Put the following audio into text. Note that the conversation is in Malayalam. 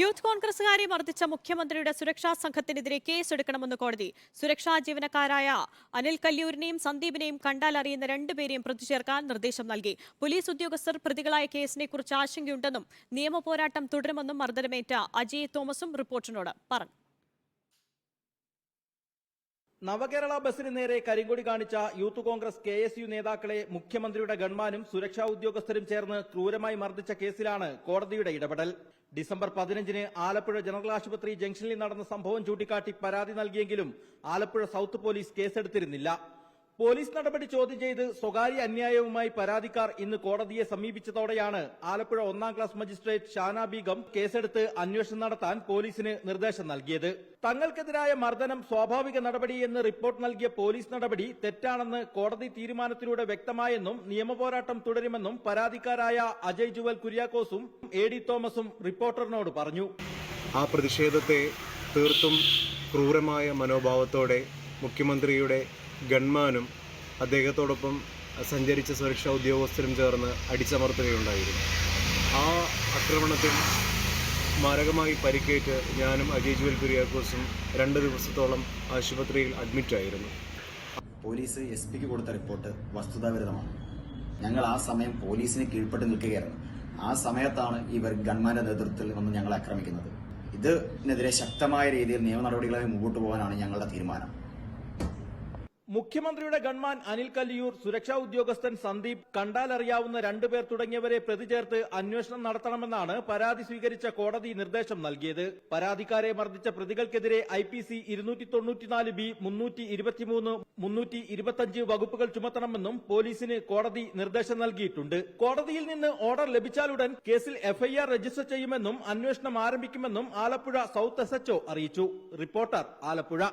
യൂത്ത് കോൺഗ്രസുകാരെ മർദ്ദിച്ച മുഖ്യമന്ത്രിയുടെ സുരക്ഷാ സംഘത്തിനെതിരെ കേസെടുക്കണമെന്ന് കോടതി. സുരക്ഷാ ജീവനക്കാരായ അനിൽ കല്യൂരിനെയും സന്ദീപിനെയും കണ്ടാൽ അറിയുന്ന രണ്ടുപേരെയും പ്രതി ചേർക്കാൻ നിർദ്ദേശം നൽകി. പോലീസ് ഉദ്യോഗസ്ഥർ പ്രതികളായ കേസിനെ കുറിച്ച് ആശങ്കയുണ്ടെന്നും നിയമപോരാട്ടം തുടരുമെന്നും മർദ്ദനമേറ്റ അജയ് തോമസും റിപ്പോർട്ടിനോട് പറഞ്ഞു. നവകേരള ബസിന് നേരെ കരിങ്കൊടി കാണിച്ച youth Congress K S U നേതാക്കളെ മുഖ്യമന്ത്രിയുടെ ഗൺമാനും സുരക്ഷാ ഉദ്യോഗസ്ഥരും ചേർന്ന് ക്രൂരമായി മർദ്ദിച്ച കേസിലാണ് കോടതിയുടെ ഇടപെടൽ. ഡിസംബർ പതിനഞ്ചിന് ആലപ്പുഴ ജനറൽ ആശുപത്രി ജംഗ്ഷനിൽ നടന്ന സംഭവം ചൂണ്ടിക്കാട്ടി പരാതി നൽകിയെങ്കിലും ആലപ്പുഴ സൌത്ത് പോലീസ് കേസെടുത്തിരുന്നില്ല. പോലീസ് നടപടി ചോദ്യം ചെയ്ത് സ്വകാര്യ അന്യായവുമായി പരാതിക്കാർ ഇന്ന് കോടതിയെ സമീപിച്ചതോടെയാണ് ആലപ്പുഴ ഒന്നാം ക്ലാസ് മജിസ്ട്രേറ്റ് ഷാന ബീഗം കേസെടുത്ത് അന്വേഷണം നടത്താൻ പോലീസിന് നിർദ്ദേശം നൽകിയത്. തങ്ങൾക്കെതിരായ മർദ്ദനം സ്വാഭാവിക നടപടിയെന്ന് റിപ്പോർട്ട് നൽകിയ പോലീസ് നടപടി തെറ്റാണെന്ന് കോടതി തീരുമാനത്തിലൂടെ വ്യക്തമായെന്നും നിയമപോരാട്ടം തുടരുമെന്നും പരാതിക്കാരായ അജയ് ജുവൽ കുര്യാക്കോസും എ ഡി തോമസും റിപ്പോർട്ടറിനോട് പറഞ്ഞു. ആ പ്രതിഷേധത്തെ തീർത്തും ക്രൂരമായ മനോഭാവത്തോടെ മുഖ്യമന്ത്രിയുടെ ഗൺമാനും അദ്ദേഹത്തോടൊപ്പം സഞ്ചരിച്ച സുരക്ഷാ ഉദ്യോഗസ്ഥരും ചേർന്ന് അടിച്ചമർത്തുകയുണ്ടായിരുന്നു. ആ ആക്രമണത്തിൽ മാരകമായി പരിക്കേറ്റ് ഞാനും അജയ് ജുവൽ കുര്യാക്കോസും രണ്ട് ദിവസത്തോളം ആശുപത്രിയിൽ അഡ്മിറ്റായിരുന്നു. പോലീസ് എസ് പിക്ക് കൊടുത്ത റിപ്പോർട്ട് വസ്തുതാവിരുദ്ധമാണ്. ഞങ്ങൾ ആ സമയം പോലീസിന് കീഴ്പ്പെട്ട് നിൽക്കുകയായിരുന്നു. ആ സമയത്താണ് ഇവർ ഗൺമാന്റെ നേതൃത്വത്തിൽ വന്ന് ഞങ്ങളെ ആക്രമിക്കുന്നത്. ഇതിനെതിരെ ശക്തമായ രീതിയിൽ നിയമ നടപടികളായി മുമ്പോട്ട് പോകാനാണ് ഞങ്ങളുടെ തീരുമാനം. മുഖ്യമന്ത്രിയുടെ ഗൺമാൻ അനിൽ കല്ലിയൂർ സുരക്ഷാ ഉദ്യോഗസ്ഥൻ സന്ദീപ് കണ്ടാലറിയാവുന്ന രണ്ടുപേർ തുടങ്ങിയവരെ പ്രതി ചേർത്ത് അന്വേഷണം നടത്തണമെന്നാണ് പരാതി സ്വീകരിച്ച കോടതി നിർദ്ദേശം നൽകിയത്. പരാതിക്കാരെ മർദ്ദിച്ച പ്രതികൾക്കെതിരെ ഐ പി സി ഇരുന്നൂറ്റി തൊണ്ണൂറ്റിനാല് ബി മുന്നൂറ്റി ഇരുപത്തിമൂന്ന് മുന്നൂറ്റി ഇരുപത്തിയഞ്ച് വകുപ്പുകൾ ചുമത്തണമെന്നും പോലീസിന് കോടതി നിർദ്ദേശം നൽകിയിട്ടുണ്ട്. കോടതിയിൽ നിന്ന് ഓർഡർ ലഭിച്ചാലുടൻ കേസിൽ എഫ്ഐആർ രജിസ്റ്റർ ചെയ്യുമെന്നും അന്വേഷണം ആരംഭിക്കുമെന്നും ആലപ്പുഴ സൌത്ത് എസ് അറിയിച്ചു. റിപ്പോർട്ടർ ആലപ്പുഴ.